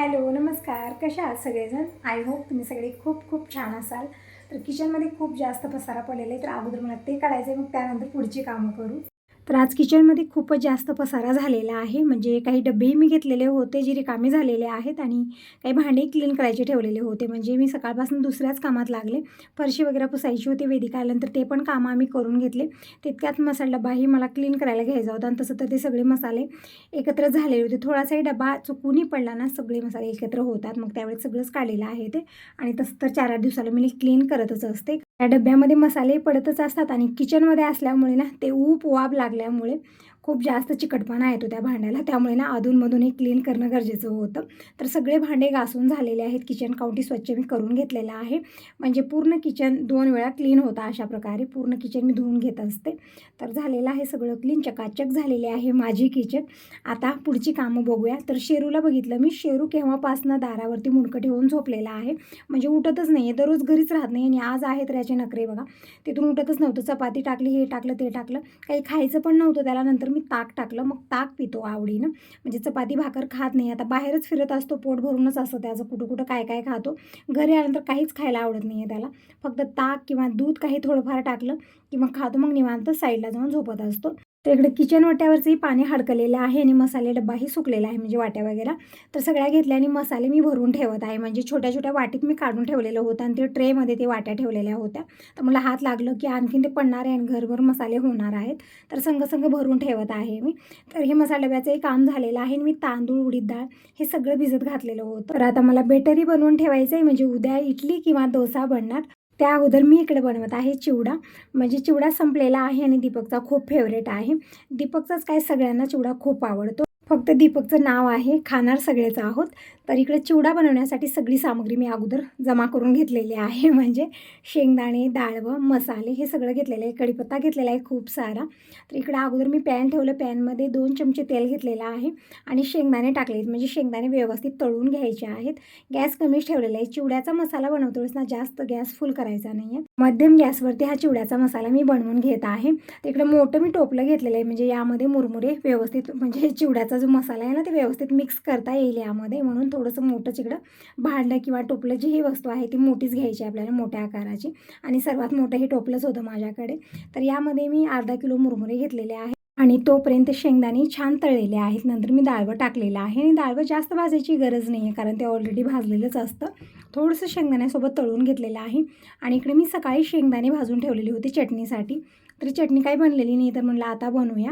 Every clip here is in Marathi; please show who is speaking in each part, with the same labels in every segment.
Speaker 1: हॅलो नमस्कार. कशा आहात सगळेजण? आय होप तुम्ही सगळे खूप खूप छान असाल. तर किचनमध्ये खूप जास्त पसारा पडलेला आहे तर अगोदर मला ते काढायचं आहे मग त्यानंतर पुढची कामं करू. तर आज किचनमध्ये खूपच जास्त पसारा झालेला आहे. म्हणजे काही डबेही मी घेतलेले होते जे रिकामे झालेले आहेत आणि काही भांडे क्लीन करायचे ठेवलेले होते. म्हणजे मी सकाळपासून दुसऱ्याच कामात लागले. फरशी वगैरे पुसायची होती वेदिका आल्यानंतर ते पण कामं आम्ही करून घेतले. तितक्यात मसाला डबाही मला क्लीन करायला घ्यायचा होता आणि तसं तर ते सगळे मसाले एकत्र झालेले होते. थोडासाही डबा चुकूनही पडला ना सगळे मसाले एकत्र होतात. मग त्यावेळेस सगळंच काढलेलं आहे ते. आणि तसं तर चार आठ दिवसाला मी क्लीन करतच असते. त्या डब्यामध्ये मसाले पडतच असतात आणि किचनमध्ये असल्यामुळे ना ते ऊप वाब लागल्यामुळे खूप जास्त चिकटपणा येतो त्या भांड्याला. त्यामुळे ना अधूनमधून हे क्लीन करणं गरजेचं होतं. तर सगळे भांडे घासून झालेले आहेत. किचन काउंटी स्वच्छ मी करून घेतलेलं आहे. म्हणजे पूर्ण किचन दोन वेळा क्लीन होता अशा प्रकारे. पूर्ण किचन मी धुवून घेत असते. तर झालेलं आहे सगळं क्लीन चकाचक झालेले आहे माझी किचन आता पुढची कामं बघूया. तर शेरूला बघितलं मी. शेरू केव्हापासनं दारावरती मुंडकं ठेवून झोपलेला आहे. म्हणजे उठतच नाही आहे दररोज घरीच राहत नाही आणि आज आहे तर याचे नखरे बघा. तिथून उठतच नव्हतं. चपाती टाकली हे टाकलं ते टाकलं. काही खायचं पण नव्हतं. त्याला नंतर मी ताक टाकलं मग ताक पितो आवडीनं. म्हणजे चपाती भाकर खात नाही. आता बाहेरच फिरत असतो पोट भरूनच असतं त्याचं. कुठं कुठं काय काय खातो. घरी आल्यानंतर काहीच खायला आवडत नाही आहे त्याला. फक्त ताक किंवा दूध काही थोडंफार टाकलं की मग खातो. मग निवांत साईडला जाऊन झोपत असतो. तर इकडे किचन वाट्यावरचंही पाणी हडकलेलं आहे आणि मसाले डब्बाही सुकलेला आहे म्हणजे वाट्या वगैरे. तर सगळ्या घेतल्या आणि मसाले मी भरून ठेवत आहे. म्हणजे छोट्या छोट्या वाटीत मी काढून ठेवलेलं होतं आणि ते ट्रेमध्ये ते वाट्या ठेवलेल्या होत्या. तर मला हात लागलं की आणखीन ते पडणार आहे आणि घरभर मसाले होणार आहेत. तर संघ संघ भरून ठेवत आहे मी. तर हे मसाले डब्याचंही काम झालेलं आहे आणि मी तांदूळ उडीद डाळ हे सगळं भिजत घातलेलं होतं. तर आता मला बेटरी बनवून ठेवायचं आहे म्हणजे उद्या इडली किंवा डोसा बनणार. त्या अगोदर मी इकडे बनवत आहे चिवडा. म्हणजे चिवडा संपलेला आहे आणि दीपकचा खूप फेवरेट आहे. दीपकचाच काय सगळ्यांना चिवडा खूप आवडतो. फक्त दीपकचं नाव आहे खाणार सगळेच आहोत. तर इकडे चिवडा बनवण्यासाठी सगळी सामग्री मी अगोदर जमा करून घेतलेली आहे. म्हणजे शेंगदाणे डाळवं मसाले हे सगळं घेतलेलं आहे. कढीपत्ता घेतलेला आहे खूप सारा. तर इकडे अगोदर मी पॅन ठेवलं. पॅनमध्ये दोन चमचे तेल घेतलेलं आहे आणि शेंगदाणे टाकले म्हणजे शेंगदाणे व्यवस्थित तळून घ्यायचे आहेत. गॅस कमीच ठेवलेला आहे. चिवड्याचा मसाला बनवतो ना जास्त गॅस फुल करायचा नाही आहे मध्यम गॅसवरती हा चिवड्याचा मसाला मी बनवून घेत आहे. तर इकडं मोठं मी टोपलं घेतलेलं आहे. म्हणजे यामध्ये मुरमुरे व्यवस्थित म्हणजे चिवड्याचा जो मसाला आहे ना ते व्यवस्थित मिक्स करता येईल यामध्ये. म्हणून थोडंसं मोठं तिकडं भांडं किंवा टोपलं जी ही वस्तू आहे ती मोठीच घ्यायची आपल्याला मोठ्या आकाराची. आणि सर्वात मोठं हे टोपलंच होतं माझ्याकडे. तर यामध्ये मी अर्धा किलो मुरमुरे घेतलेले आहे आणि तोपर्यंत शेंगदाणे छान तळलेले आहेत. नंतर मी डाळवं टाकलेलं आहे. आणि डाळवं जास्त भाजायची गरज नाही आहे कारण ते ऑलरेडी भाजलेलंच असतं. थोडंसं शेंगदाण्यासोबत तळून घेतलेलं आहे. आणि इकडे मी सकाळी शेंगदाणे भाजून ठेवलेली होती चटणीसाठी. तरी चटणी काही बनलेली नाही तर म्हणलं आता बनवूया.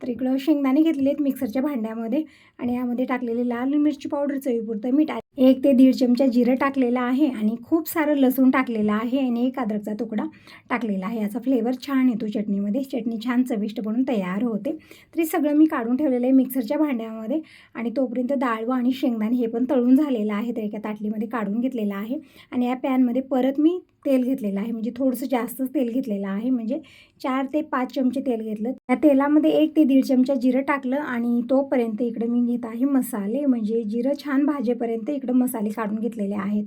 Speaker 1: तर इकडं शेंगदाणे घेतलेले आहेत मिक्सरच्या भांड्यामध्ये आणि यामध्ये टाकलेले लाल मिरची पावडर चवीपुरतं मीठ एक ते दीड चमचा जिरं टाकलेलं आहे आणि खूप सारं लसूण टाकलेलं आहे आणि एक अद्रकचा तुकडा टाकलेला आहे. याचा फ्लेवर छान येतो चटणीमध्ये. चटणी छान चविष्ट बनून तयार होते. तरी सगळं मी काढून ठेवलेलं आहे मिक्सरच्या भांड्यामध्ये आणि तोपर्यंत डाळवं आणि शेंगदाणे हे पण तळून झालेलं आहे. तर एका ताटलीमध्ये काढून घेतलेलं आहे आणि या पॅनमध्ये परत मी तेल घेतलेलं आहे. म्हणजे थोडंसं जास्तच तेल घेतलेलं आहे. म्हणजे चार ते पाच चमचे तेल घेतलं. त्या तेलामध्ये एक ते दीड चमचा जिरं टाकलं आणि तोपर्यंत इकडं मी घेत आहे मसाले. म्हणजे जिरं छान भाजेपर्यंत इकडं मसाले काढून घेतलेले आहेत.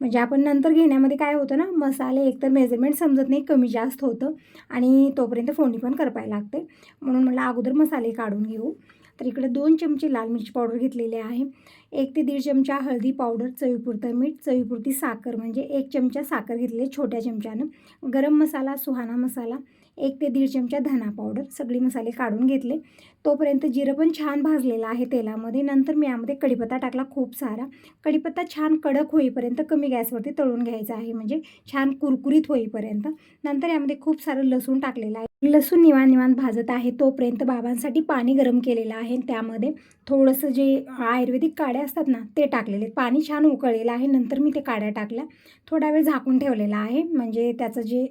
Speaker 1: म्हणजे आपण नंतर घेण्यामध्ये काय होतं ना मसाले एकतर मेजरमेंट समजत नाही कमी जास्त होतं आणि तोपर्यंत फोडणी पण करपायला लागते. म्हणून मला अगोदर मसाले काढून घेऊ. तर इकडे दोन चमचे लाल मिरची पावडर घेतलेले आहे. एक ते दीड चमचा हळदी पावडर चवीपुरतं मीठ चवीपुरती साखर म्हणजे एक चमचा साखर घेतलेली छोट्या चमच्यानं. गरम मसाला सुहाना मसाला एक ते दीड चमचा धना पावडर सगळे मसाले काढून घेतले. तोपर्यंत जिरं पण छान भाजलेलं आहे तेलामध्ये नंतर मी यामध्ये कढीपत्ता टाकला खूप सारा. कढीपत्ता छान कडक होईपर्यंत कमी गॅसवरती तळून घ्यायचा आहे म्हणजे छान कुरकुरीत होईपर्यंत. नंतर यामध्ये खूप सारं लसूण टाकलेलं आहे. लसूण निवान निवान भाजत आहे तोपर्यंत बाबांसाठी पाणी गरम केलेलं आहे. त्यामध्ये थोडंसं जे आयुर्वेदिक काड्या असतात ना ते टाकलेले. पाणी छान उकळलेलं आहे नंतर मी ते काड्या टाकल्या. थोडा वेळ झाकून ठेवलेला आहे म्हणजे त्याचं जे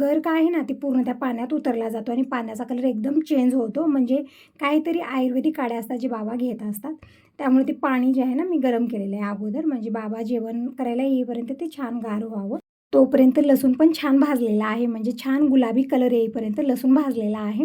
Speaker 1: गर काय आहे ना ते पूर्ण त्या पाण्यात उतरला जातो आणि पाण्याचा कलर एकदम चेंज होतो. म्हणजे काहीतरी आयुर्वेदिक काड्या असतात जे बाबा घेत असतात. त्यामुळे ते पाणी जे आहे ना मी गरम केलेलं आहे अगोदर. म्हणजे बाबा जेवण करायला येईपर्यंत ते छान गार व्हावं. तोपर्यंत लसूण पण छान भाजलेला आहे. म्हणजे छान गुलाबी कलर येईपर्यंत लसूण भाजलेला आहे.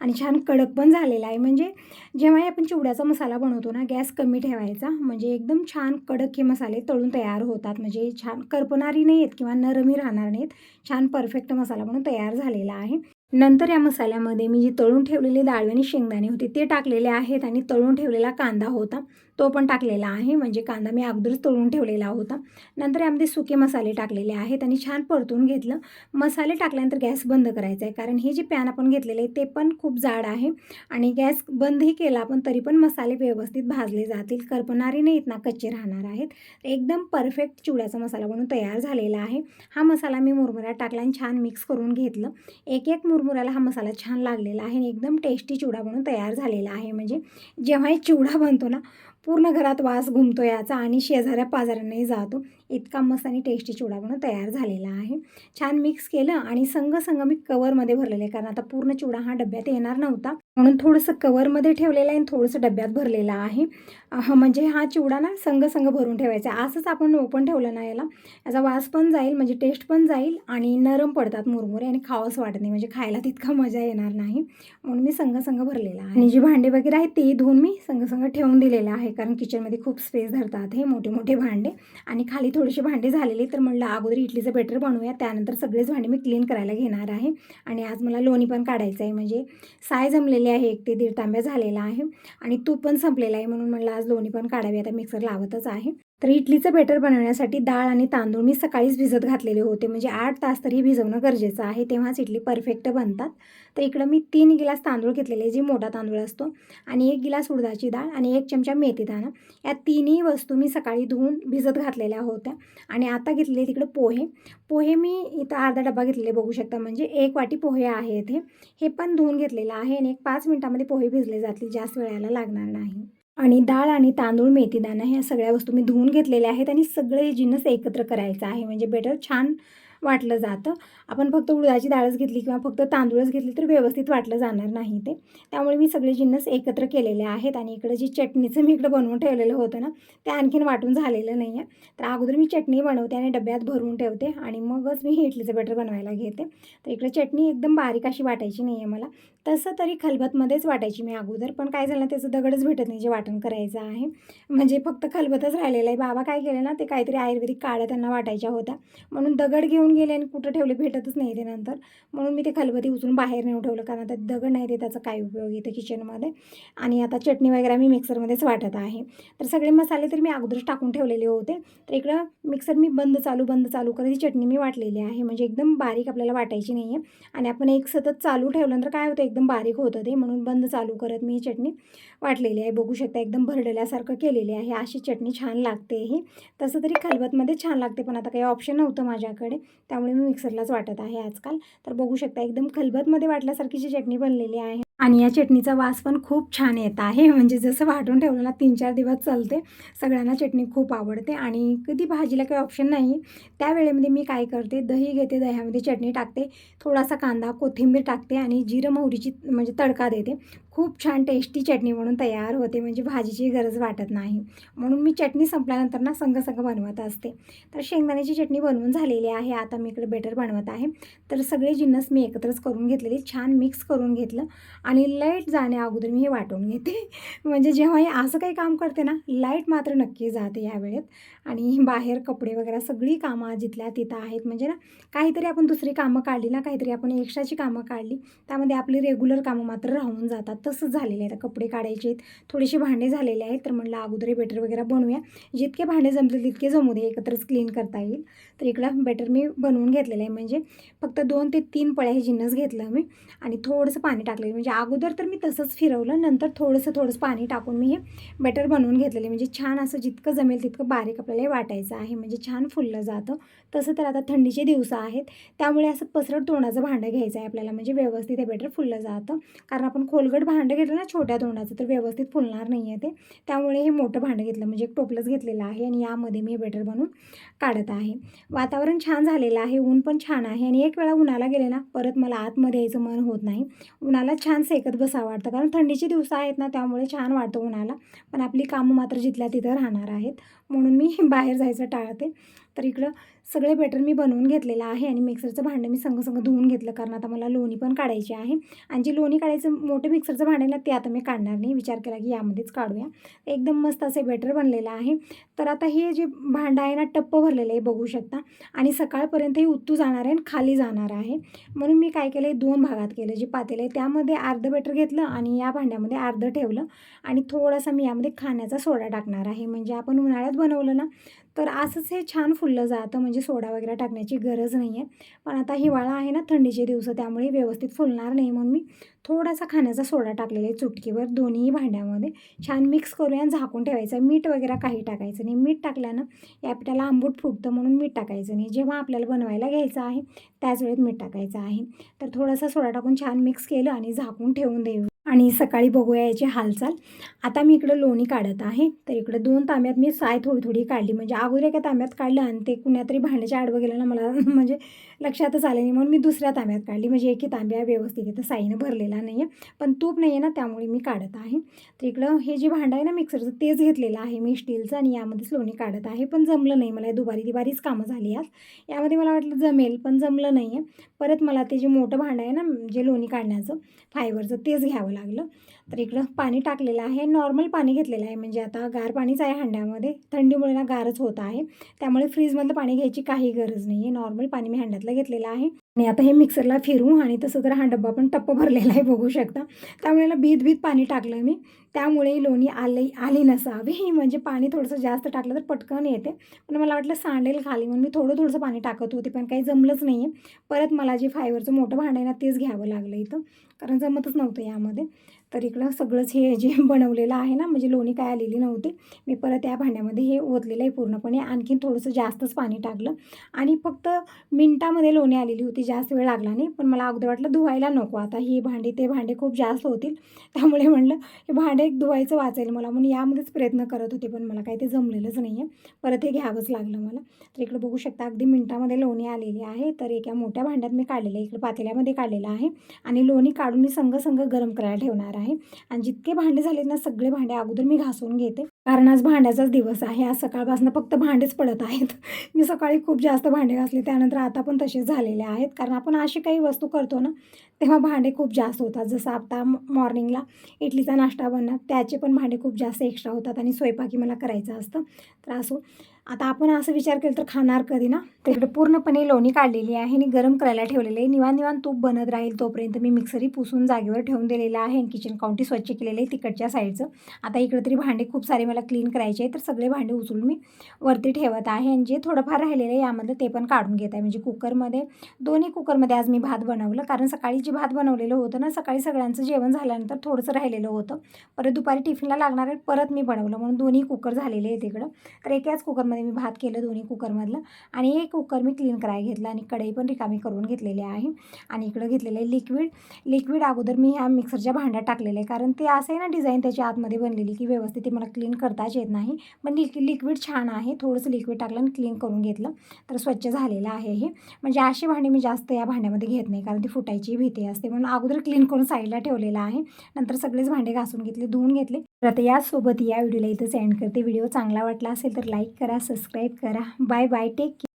Speaker 1: आणि छान कडक पण झालेला आहे. म्हणजे जेव्हा आपण चिवड्याचा मसाला बनवतो ना गॅस कमी ठेवायचा. म्हणजे एकदम छान कडक हे मसाले तळून तयार होतात. म्हणजे छान करपणारी नाही आहेत किंवा नरमी राहणार नाहीत. छान परफेक्ट मसाला म्हणून तयार झालेला आहे. नंतर या मसाल्यामध्ये मी जी तळून ठेवलेले डाळवे आणि शेंगदाणे होते ते टाकलेले आहेत आणि तळून ठेवलेला कांदा होता. तो पण टाकलेला आहे. म्हणजे कांदा मी अगोदरच तळून ठेवलेला होता. नंतर यामध्ये सुके मसाले टाकलेले आहेत आणि छान परतून घेतलं. मसाले टाकल्यानंतर गॅस बंद करायचा आहे. कारण हे जे पॅन आपण घेतलेले आहे ते पण खूप जाड आहे. आणि गॅस बंदही केला पण तरी पण मसाले व्यवस्थित भाजले जातील. करपणारे नाहीत ना कच्चे राहणार आहेत. एकदम परफेक्ट चिवड्याचा मसाला बनून तयार झालेला आहे. हा मसाला मी मुरमुऱ्यात टाकला आणि छान मिक्स करून घेतलं. एक एक मुरमुऱ्याला हा मसाला छान लागलेला आहे. आणि एकदम टेस्टी चिवडा बनून तयार झालेला आहे. म्हणजे जेव्हा हे चिवडा बनतो ना पूर्ण घरात वास घुमतो याचा आणि शेजाऱ्या पाजाऱ्यांनाही जातो. इतका मस्त आणि टेस्टी चिवडा म्हणून तयार झालेला आहे. छान मिक्स केलं आणि संग संग मी कवरमध्ये भरलेलं आहे. कारण आता पूर्ण चिवडा हा डब्यात येणार नव्हता. म्हणून थोडंसं कवरमध्ये ठेवलेलं आहे आणि थोडंसं डब्यात भरलेलं आहे. म्हणजे हा चिवडा ना संग संग भरून ठेवायचा आहे. असंच आपण ओपन ठेवलं ना याला. याचा वास पण जाईल म्हणजे टेस्ट पण जाईल आणि नरम पडतात मुरमुरे आणि खावंच वाटत नाही. म्हणजे खायला तितका मजा येणार नाही. म्हणून मी संग संग भरलेला आहे. आणि जी भांडे वगैरे आहेत तेही धुवून मी संग संग ठेवून दिलेलं आहे. कारण किचनमध्ये खूप स्पेस धरतात हे मोठे मोठे भांडे. आणि खाली थोडीशी भांडी झालेली तर म्हणलं अगोदर इडलीचं बेटर बनवूया. त्यानंतर सगळेच भांडी मी क्लीन करायला घेणार आहे. आणि आज मला लोणी पण काढायचं आहे. म्हणजे साय जमलेली आहे एक ते दीड तांब्या झालेला आहे. आणि तूप पण संपलेलं आहे म्हणून म्हणलं आज लोणी पण काढावी. आता मिक्सर लावतच आहे. तर इडलीचं बेटर बनवण्यासाठी डाळ आणि तांदूळ मी सकाळीच भिजत घातलेले होते. म्हणजे आठ तास तरी भिजवणं गरजेचं आहे. तेव्हाच इडली परफेक्ट बनतात. तर इकडं मी तीन गिलास तांदूळ घेतलेले जे मोठा तांदूळ असतो. आणि एक गिलास उडदाची डाळ आणि एक चमचा मेथी दाणा. या तिन्ही वस्तू मी सकाळी धुवून भिजत घातलेल्या होत्या. आणि आता घेतलेले तिकडं पोहे. पोहे मी इथं अर्धा डबा घेतलेले बघू शकता. म्हणजे एक वाटी पोहे आहे इथे हे पण धुवून घेतलेलं आहे आणि एक पाच मिनटामध्ये पोहे भिजले जातील जास्त वेळाला लागणार नाही. आणि डाळ आणि तांदूळ मेथीदाणा ह्या सगळ्या वस्तू मी धुवून घेतलेल्या आहेत आणि सगळे जिन्नस एकत्र करायचं आहे. म्हणजे बेटर छान वाटलं जातं. आपण फक्त उडदाची डाळच घेतली किंवा फक्त तांदूळच घेतली तर व्यवस्थित वाटलं जाणार नाही ते. त्यामुळे मी सगळे जिन्नस एकत्र केलेले आहेत आणि इकडं जी चटणीचं मी इकडं बनवून ठेवलेलं होतं ना ते आणखीन वाटून झालेलं नाही आहे तर अगोदर मी चटणी बनवते आणि डब्यात भरून ठेवते आणि मगच मी इडलीचं बटर बनवायला घेते. तर इकडे चटणी एकदम बारीक अशी वाटायची नाही आहे मला. तसं तरी खलबतमध्येच वाटायची मी अगोदर पण काय झालं त्याचं दगडच भेटत नाही जे वाटण करायचं आहे. म्हणजे फक्त खलबतच राहिलेलं आहे. बाबा काय केलं ना ते काहीतरी आयुर्वेदिक काळ्या त्यांना वाटायच्या होत्या. म्हणून दगड घेऊन गेले आणि कुठं ठेवले भेटतच नाही ते नंतर. म्हणून मी ते खलबती उचलून बाहेर नेऊन ठेवलं कारण आता दगड नाही ते त्याचा काय उपयोग येतं किचनमध्ये आणि आता चटणी वगैरे मी मिक्सरमध्येच वाटत आहे. तर सगळे मसाले तर मी अगोदरच टाकून ठेवलेले होते. तर इकडं मिक्सर मी बंद चालू बंद चालू करत ही चटणी मी वाटलेली आहे. म्हणजे एकदम बारीक आपल्याला वाटायची नाही आहे आणि आपण एक सतत चालू ठेवल्यानंतर काय होतं एकदम बारीक होतं ते. म्हणून बंद चालू करत मी ही चटणी. वाटलेली आहे. बघू शकता एकदम भरडल्यासारखं केलेली आहे. अशी चटणी छान लागते ही. तसं तरी खलबतमध्ये छान लागते पण आता काही ऑप्शन नव्हतं माझ्याकडे. त्यामुळे मी मिक्सरलाच वाटत आहे आजकाल. तर बघू शकता एकदम खलबतमध्ये वाटल्यासारखी जी चटणी बनलेली आहे. आणि या चटणीचा वास पण खूप छान येत आहे. म्हणजे जसं वाटून ठेवलं ना तीन चार दिवस चालते. सगळ्यांना चटणी खूप आवडते. आणि कधी भाजीला काही ऑप्शन नाही. त्यावेळेमध्ये मी काय करते दही घेते दह्यामध्ये चटणी टाकते. थोडासा कांदा कोथिंबीर टाकते आणि जिरं मोहरीची म्हणजे तडका देते. खूप छान टेस्टी चटणी म्हणून तयार होते. म्हणजे भाजीची गरज वाटत नाही. म्हणून मी चटणी संपल्यानंतर ना संघ संघ बनवत असते. तर शेंगदाण्याची चटणी बनवून झालेली आहे. आता मी इकडे बेटर बनवत आहे. तर सगळे जिन्नस मी एकत्रच करून घेतलेले. छान मिक्स करून घेतलं. आणि लाइट जाण्या अगोदर मी हे वाटून घेते. म्हणजे जेव्हा हे असं काही काम करते ना लाइट मात्र नक्की जाते या वेळेत. आणि बाहेर कपडे वगैरे सगळी कामं जिथल्या तिथं आहेत. म्हणजे ना काहीतरी आपण दुसरी कामं काढली ना काहीतरी आपण एक्स्ट्राची कामं काढली त्यामध्ये आपली रेग्युलर कामं मात्र राहून जातात. तसंच झालेले आहेत आता कपडे काढायचे आहेत थोडीशी भांडे झालेले आहेत तर म्हणलं अगोदर बेटर वगैरे बनवूया. जितके भांडे जमतील तितके जमू दे एकत्रच क्लीन करता येईल. तर इकडं बेटर मी बनवून घेतलेलं आहे. म्हणजे फक्त दोन ते तीन पळ्या हे जिन्नस घेतलं मी आणि थोडंसं पाणी टाकलेलं. म्हणजे अगोदर तर मी तसंच फिरवलं नंतर थोडंसं थोडंसं पाणी टाकून मी हे बेटर बनवून घेतलेले म्हणजे छान असं जितकं जमेल तितकं बारीक आपल्याला हे वाटायचं आहे म्हणजे छान फुललं जातं. तसं तर आता थंडीचे दिवस आहेत. त्यामुळे असं पसरट तोंडाचं भांडं घ्यायचं आहे आपल्याला म्हणजे व्यवस्थित हे बेटर फुललं जातं. कारण आपण खोलगट भांडं घेतलं ना छोट्या तोंडाचं तर व्यवस्थित फुलणार नाही आहे ते. त्यामुळे हे मोठं भांडं घेतलं म्हणजे एक टोपलंच घेतलेलं आहे आणि यामध्ये मी हे बेटर बनवून काढत आहे. वातावरण छान झालेलं आहे ऊन पण छान आहे आणि एक वेळा उन्हाला गेले ना परत मला आतमध्ये यायचं मन होत नाही. उन्हाला छान सेकत बसावं वाटतं कारण थंडीचे दिवस आहेत ना त्यामुळे छान वाटतं उन्हाला. पण आपली कामं मात्र जिथल्या तिथं राहणार आहेत. म्हणून मी बाहेर जायचं टाळते. तर इकडं सगळे बॅटर मी बनवून घेतलेलं आहे आणि मिक्सरचं भांडं मी संग संग धुवून घेतलं कारण आता मला लोणी पण काढायची आहे. आणि जे लोणी काढायचं मोठं मिक्सरचं भांडं आहे ना ते आता मी काढणार नाही. विचार केला की यामध्येच काढूया. एकदम मस्त असे बॅटर बनलेलं आहे. तर आता हे जे भांडं आहे ना टप्प भरलेलं आहे बघू शकता. आणि सकाळपर्यंत हे उत्तू जाणार आहे आणि खाली जाणार आहे. म्हणून मी काय केलं आहे दोन भागात केलं. जे पातेलं आहे त्यामध्ये अर्धं बॅटर घेतलं आणि या भांड्यामध्ये अर्धं ठेवलं. आणि थोडासा मी यामध्ये खाण्याचा सोडा टाकणार आहे. म्हणजे आपण उन्हाळ्यात बनवलं ना तर असंच हे छान फुललं जातं. म्हणजे म्हणजे सोडा वगैरे टाकण्याची गरज नाही आहे पण आता हिवाळा आहे ना थंडीचे दिवस त्यामुळे व्यवस्थित फुलणार नाही म्हणून मी थोडासा खाण्याचा सोडा टाकलेला आहे चुटकीवर दोन्ही भांड्यामध्ये. छान मिक्स करूया आणि झाकून ठेवायचं मीठ वगैरे काही टाकायचं नाही. मीठ टाकल्यानं या पिठाला आंबूट फुटतं म्हणून मीठ टाकायचं नाही. जेव्हा आपल्याला बनवायला घ्यायचं आहे त्याच वेळेत मीठ टाकायचं आहे. तर थोडासा सोडा टाकून छान मिक्स केलं आणि झाकून ठेवून देऊ. आणि सकाळी बघूया याची हालचाल. आता मी इकडं लोणी काढत आहे. तर इकडं दोन तांब्यात मी साय थोडी थोडी काढली. म्हणजे अगोदर एका तांब्यात काढलं आणि ते कुण्यातरी भांड्याच्या आडवं गेलं ना मला म्हणजे लक्षातच आलं नाही. म्हणून मी दुसऱ्या तांब्यात काढली. म्हणजे एकी तांब्या व्यवस्थित इथं साईनं भरलेला नाही आहे पण तूप नाही आहे ना त्यामुळे मी काढत आहे. तर इकडं हे जे भांडं आहे ना मिक्सरचं तेच घेतलेलं आहे मी स्टीलचं आणि यामध्येच लोणी काढत आहे. पण जमलं नाही. मला दुबारी दिबारीच कामं झाली आज. यामध्ये मला वाटलं जमेल पण जमलं नाही आहे परत मला ते जे मोठं भांडं आहे ना जे लोणी काढण्याचं फायबरचं तेच घ्यावं लागलं. तर इकडं पाणी टाकलेलं आहे. नॉर्मल पाणी घेतलेलं आहे. म्हणजे आता गार पाणीच आहे हंड्यामध्ये. थंडीमुळे ना गारच होत आहे. त्यामुळे फ्रीजमधलं पाणी घ्यायची काही गरज नाही आहे नॉर्मल पाणी मी हंड्यातलं घेतलेलं आहे. आणि आता हे मिक्सरला फिरू आणि तसं तर हा डब्बा पण टप्प भरलेला आहे बघू शकता. त्यामुळे ना भीत भीत पाणी टाकलं मी. त्यामुळे लोणी आले आली नसावी. म्हणजे पाणी थोडंसं जास्त टाकलं तर पटकन येते. पण मला वाटलं सांडेल खाली म्हणून मी थोडं थोडंसं पाणी टाकत होते पण काही जमलंच नाही आहे परत मला जे फायबरचं मोठं भांडं आहे ना तेच घ्यावं लागलं इथं. कारण जमतच नव्हतं यामध्ये. तर इकडं सगळंच हे जे बनवलेलं आहे ना म्हणजे लोणी काय आलेली नव्हती. मी परत या भांड्यामध्ये हे ओतलेलं आहे पूर्णपणे. आणखीन थोडंसं जास्तच पाणी टाकलं. आणि फक्त मिनटामध्ये लोणी आलेली होती जास्त वेळ लागला नाही. पण मला अगोदर वाटलं धुवायला नको. आता ही भांडी ते भांडे खूप जास्त होतील. त्यामुळे म्हणलं हे भांडे एक धुवायचं वाचेल मला. म्हणून यामध्येच प्रयत्न करत होते पण मला काही ते जमलेलंच नाही आहे परत हे घ्यावंच लागलं मला. तर इकडं बघू शकता अगदी मिनटामध्ये लोणी आलेली आहे. तर एका मोठ्या भांड्यात मी काढलेलं आहे. इकडं पातेल्यामध्ये काढलेलं आहे. आणि लोणी काढून मी संघ संघ गरम करायला ठेवणार आहे. आणि जितके भांडे झालेत ना सगळे भांडे अगोदर मी घासून घेते. कारण आज भांड्याचाच दिवस आहे. आज सकाळपासून फक्त भांडेच पडत आहेत. मी सकाळी खूप जास्त भांडे घासले. त्यानंतर आता पण तसेच झालेले आहेत. कारण आपण अशी काही वस्तू करतो ना तेव्हा भांडे खूप जास्त होतात. जसं आता मॉर्निंगला इडलीचा नाश्ता बनणार. त्याचे पण भांडे खूप जास्त एक्स्ट्रा होतात आणि स्वयंपाकी मला करायचं असतं. तर असो. आता आपण असं विचार केला तर खाणार कधी ना? तिकडे पूर्णपणे लोणी काढलेली आहे आणि गरम करायला ठेवलेले आहे. निवान निवान तूप बनत राहील तोपर्यंत मी मिक्सरी पुसून जागेवर ठेवून दिलेलं आहे. आणि किचन काउंटी स्वच्छ केलेलं आहे तिकडच्या साईडचं आता इकडे तरी भांडे खूप सारे मला क्लीन करायचे आहे तर सगळे भांडे उचलून मी वरती ठेवत आहे. आणि जे थोडंफार राहिलेलं आहे यामधलं ते पण काढून घेत आहे. म्हणजे कुकरमध्ये दोन्ही कुकरमध्ये आज मी भात बनवलं. कारण सकाळी जे भात बनवलेलं होतं ना सकाळी सगळ्यांचं जेवण झाल्यानंतर थोडंसं राहिलेलं होतं. परत दुपारी टिफिनला लागणार आहे. परत मी बनवलं. म्हणून दोन्ही कुकर झालेले आहेत तिकडं तर एकाच कुकरमध्ये मी भात केलं दोन्ही कुकरमधलं आणि एक कुकर मी क्लीन करायला घेतलं आणि कढई पण रिकामी करून घेतलेली आहे. आणि इकडं घेतलेलं आहे लिक्विड लिक्विड अगोदर मी ह्या मिक्सरच्या भांड्यात टाकलेलं आहे. कारण ते असं आहे ना डिझाईन त्याच्या आतमध्ये बनलेली की व्यवस्थित ते मला क्लीन करताच येत नाही. पण लिक लिक्विड छान आहे. थोडंसं लिक्विड टाकलं आणि क्लीन करून घेतलं. तर स्वच्छ झालेलं आहे हे. म्हणजे अशी भांडी मी जास्त या भांड्यामध्ये घेत नाही. कारण ती फुटायची भीती असते. म्हणून अगोदर क्लीन करून साईडला ठेवलेलं आहे. नंतर सगळेच भांडे घासून घेतले धुवून घेतले. तर आता यासोबत या व्हिडिओला इथं सेंड करते. व्हिडिओ चांगला वाटला असेल तर लाईक करा सबस्क्राईब करा. Bye bye take